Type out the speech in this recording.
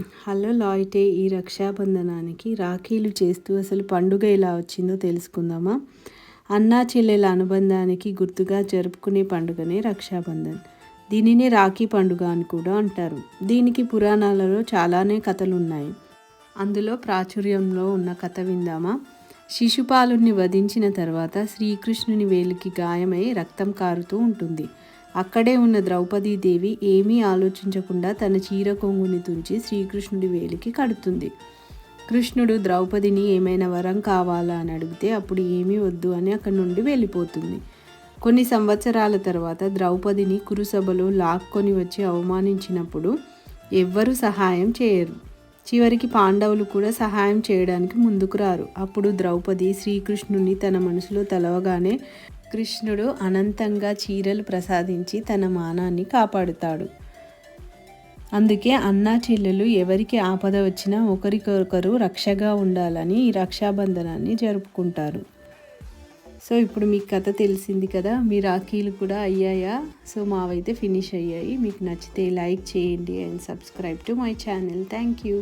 Hello లాయిటే ఈ రక్షాబంధనానికి రాఖీలు చేస్తూ అసలు పండుగ ఎలా వచ్చిందో తెలుసుకుందామా? అన్నా చెల్లెల అనుబంధానికి గుర్తుగా జరుపుకునే పండుగనే రక్షాబంధన్. దీనినే రాఖీ పండుగ అని కూడా అంటారు. దీనికి పురాణాలలో చాలానే కథలు ఉన్నాయి అందులో ప్రాచుర్యంలో ఉన్న కథ విందామా? శిశుపాలుని వధించిన తర్వాత శ్రీకృష్ణుని వేలికి గాయమై రక్తం కారుతూ ఉంటుంది. అక్కడే ఉన్న ద్రౌపదీదేవి ఏమీ ఆలోచించకుండా తన చీర కొంగుని తుంచి శ్రీకృష్ణుడి వేలికి కడుతుంది. కృష్ణుడు ద్రౌపదిని ఏమైనా వరం కావాలా అని అడిగితే అప్పుడు ఏమీ వద్దు అని అక్కడి నుండి వెళ్ళిపోతుంది. కొన్ని సంవత్సరాల తర్వాత ద్రౌపదిని కురుసభలో లాక్కొని వచ్చి అవమానించినప్పుడు ఎవ్వరూ సహాయం చేయరు. చివరికి పాండవులు కూడా సహాయం చేయడానికి ముందుకు రారు. అప్పుడు ద్రౌపది శ్రీకృష్ణుని తన మనసులో తలవగానే కృష్ణుడు అనంతంగా చీరలు ప్రసాదించి తన మానాన్ని కాపాడుతాడు. అందుకే అన్నా చెల్లెలు ఎవరికి ఆపద వచ్చినా ఒకరికొకరు రక్షగా ఉండాలని ఈ రక్షాబంధనాన్ని జరుపుకుంటారు. సో ఇప్పుడు మీకు కథ తెలిసింది కదా మీ రాఖీలు కూడా అయ్యాయా? సో మావైతే ఫినిష్ అయ్యాయి. మీకు నచ్చితే లైక్ చేయండి and subscribe to my channel thank you